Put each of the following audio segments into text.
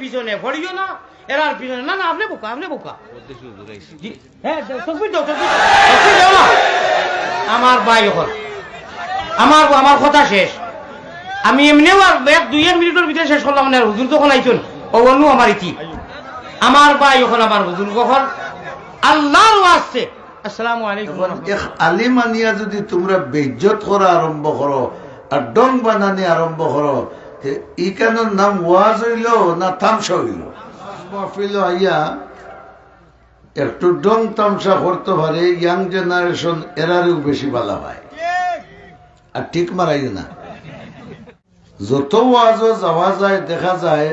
পিছনে ভরিও না, এরার পিছনে না না, আপনি বোকা আপনি বোকা। হ্যাঁ। আমার ভাই এখন। আমার আমার কথা শেষ। আমি এমনিও আর এক, দুই, এক মিনিটের ভিতরে শেষ করলাম না হুজুর তখন আইছেন? অন্য আমার ইতি। আমার ভাই এখন আমার হুজুর কখন? আল্লাহর আসছে আসসালামু আলাইকুম আলিম আনিয়া যদি তোমরা বেজ্জত করা আরম্ভ করো, আর ডং বানানি আরম্ভ করো ই কেন নাম ওয়াজ হইল, না তামসা হইল? মাহফিল আইয়া একটু ডং তামসা করতে পারে, ইয়াং জেনারেশন এরারেও বেশি ভালো হয় আর ঠিক মারাই না। যত ওয়াজও যাওয়া যায়, দেখা যায়,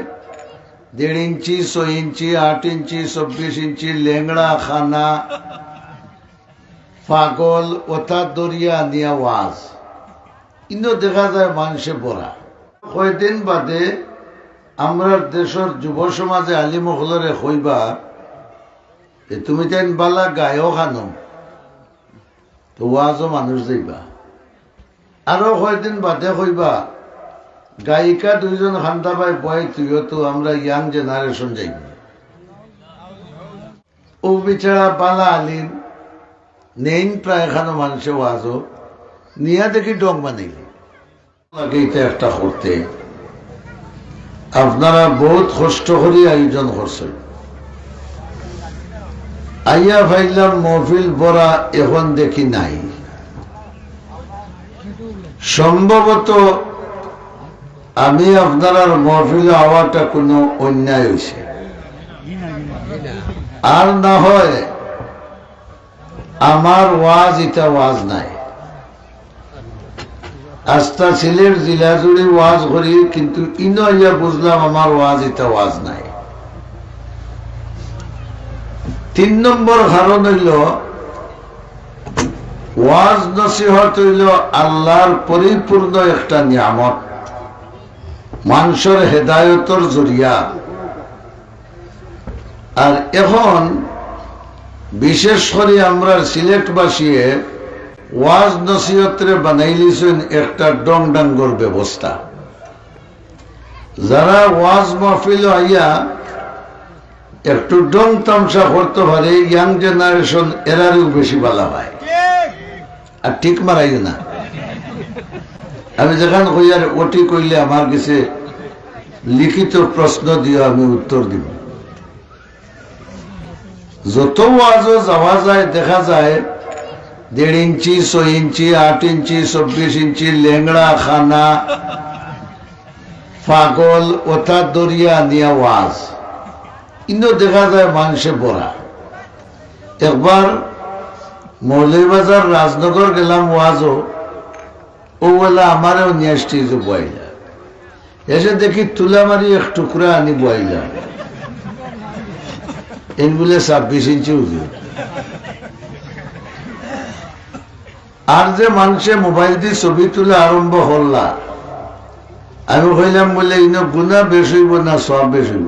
দেড় ইঞ্চি, ছয় ইঞ্চি, আট ইঞ্চি, চব্বিশ ইঞ্চি, লেংড়া, খানা, পাগল ওটা দরিয়া নিয়া ওয়াজ। কিন্তু দেখা যায় মানুষে বড়া। কয়দিন বাদে আমরা দেশের যুব সমাজে আলিমহলরে কইবা যে তুমি তাইন বালা গায়ক আনো, তো ওয়াজও মানুষ যাইবা আরও কয়দিন বাদে কইবা গায়িকা দুইজন খান্দা পাই বয়, তুইও তো আমরা ইয়াং জেনারেশন যাইব। ও বিচারা বালা আলিম, নেইন প্রায় এখানে মানুষে ওয়াজও, নিয়া দেখি ডং বানাইলে। একটা করতে। আপনারা বহুত কষ্ট করে আয়োজন করছেন। আইয়া ফাইলাম মহফিল বড়া এখন দেখি নাই। সম্ভবত আমি আপনার মহফিল হওয়াটা কোনো অন্যায় হয়েছে আর না হয় আমার ওয়াজ, এটা ওয়াজ নাই। আস্তা সিলেট জিলা জুড়ে ওয়াজ করি, কিন্তু ইনো বুঝলাম আমার ওয়াজ এটা ওয়াজ নাই। তিন নম্বর কারণ হইল, ওয়াজ নসিহত হইল আল্লাহর পরিপূর্ণ একটা নিয়ামত, মানুষের হেদায়তর জরিয়া। আর এখন, বিশেষ করে আমরা সিলেটবাসীয়ে ওয়াজ নসিহতরে বানাইলিছেন একটা ডং ডাঙ্গর ব্যবস্থা। যারা ওয়াজ মাহফিল আইয়া একটু ডং তামসা করতে পারে, ইয়াং জেনারেশন এরারও বেশি ভালো হয় আর ঠিক মারাই না। আমি যেখান কইয়ার ওটি কইলে আমার কাছে লিখিত প্রশ্ন দিও, আমি উত্তর দিব। যত ওয়াজও যাওয়া যায়, দেখা যায় দেড় ইঞ্চি ছয় ইঞ্চি, আট ইঞ্চি, চব্বিশ ইঞ্চি, লেংড়া, খানা, পাগল ওটা দরিয়া নিয়া ওয়াজ। কিন্তু দেখা যায় মানুষে বড়া। একবার মৌলবাজার রাজনগর গেলাম ওয়াজও, ও বলে, আমারও নিয়ে স্টেজ বইলা। এসে দেখি তুলা মারি এক টুকরা আনি বয়লা এন বলে ছাব্বিশ ইঞ্চি উজুর। আর যে মানুষে মোবাইল দিয়ে ছবি তুলে আরম্ভ হল্লা। আমি কইলাম বলে ইনো গুণা বেশ হইব না সব বেশ হইব?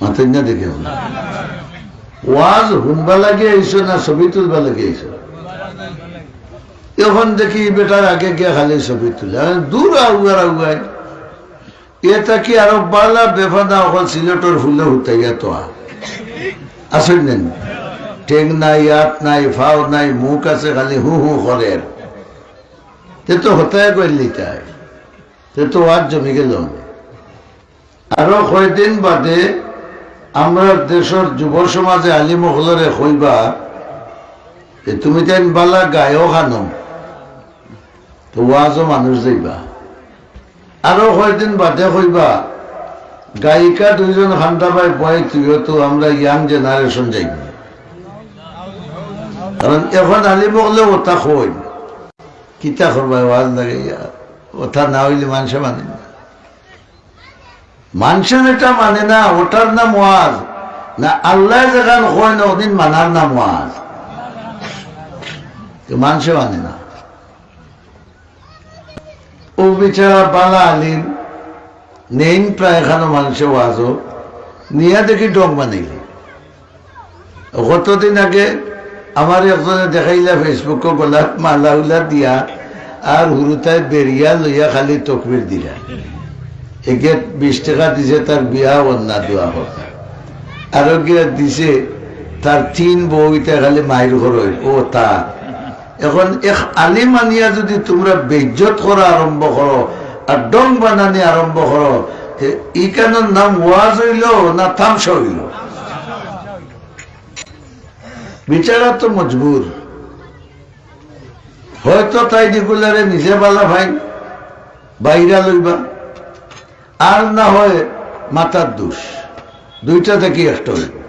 মাথায় দেখে ওয়াজ শুনবা লাগে আইসো না ছবি তুলবা লাগে আইসো এখন দেখি বেটার আগে গিয়ে খালি ছবি তুলে। দূর আগুয়ার আগুয়াই এটা কি আরও বালা বেফাদা অকল সিলেটর ফুলে হুতাইয়া তো আসেন নেন ঠেং নাই ইয়াত নাই, ফাও নাই, মুখ আছে, খালি হু হু করে। তে তো হতায় করলি তাই। তে তো আর জমি গেল। আরও কয়দিন বাদে আমরা দেশের যুব সমাজে আলিমহলরে কইবা যে তুমি তেন বালা গায়ক আনো। তো ওয়াজও মানুষ যাইবা। আরও কয়দিন বাদে কইবা গায়িকা দুইজন খান্দা ভাই বয়, তুইও তো আমরা ইয়াং জেনারেশন যাইব। কারণ এখন আলিম হলে ওটা কই কিতা করবা ওয়াজ লাগে ওটা না হইলে মানুষে মানে না মানুষের এটা মানে না ওটার নাম ওয়াজ না আল্লাহ যেখান কয় না ওদিন মানার নাম ওয়াজ মানুষে মানে না ও বিচারা বালা আলিম নেইন প্রায় এখানে মানুষে ওয়াজও নিয়া দেখি ডং বানাইলে কতদিন আগে আমার একজনে দেখাইলা ফেসবুকে গোলাপ মালা উলা দিয়া আর হুরুতায় বেরিয়া লইয়া খালি তকবির দিলা। একে বিশ টাকা দিছে তার বিয়া অন্যা দেওয়া হোক। আরও দিছে তার তিন বউইটা খালি মায়ের ঘর। ও তা, এখন এক আলি মানিয়া যদি তোমরা বেজ্জত করা আরম্ভ করো আর ডং বানানি আরম্ভ করো ইকানোর নাম ওয়াজ হইল না থামসা হইল? বিচারা তো মজবুর হয়তো তাই রেগুলারে নিজে বালা ভাই বাইরা লইবা। আর না হয় মাথার দোষ। দুইটা থেকে একটা হইব।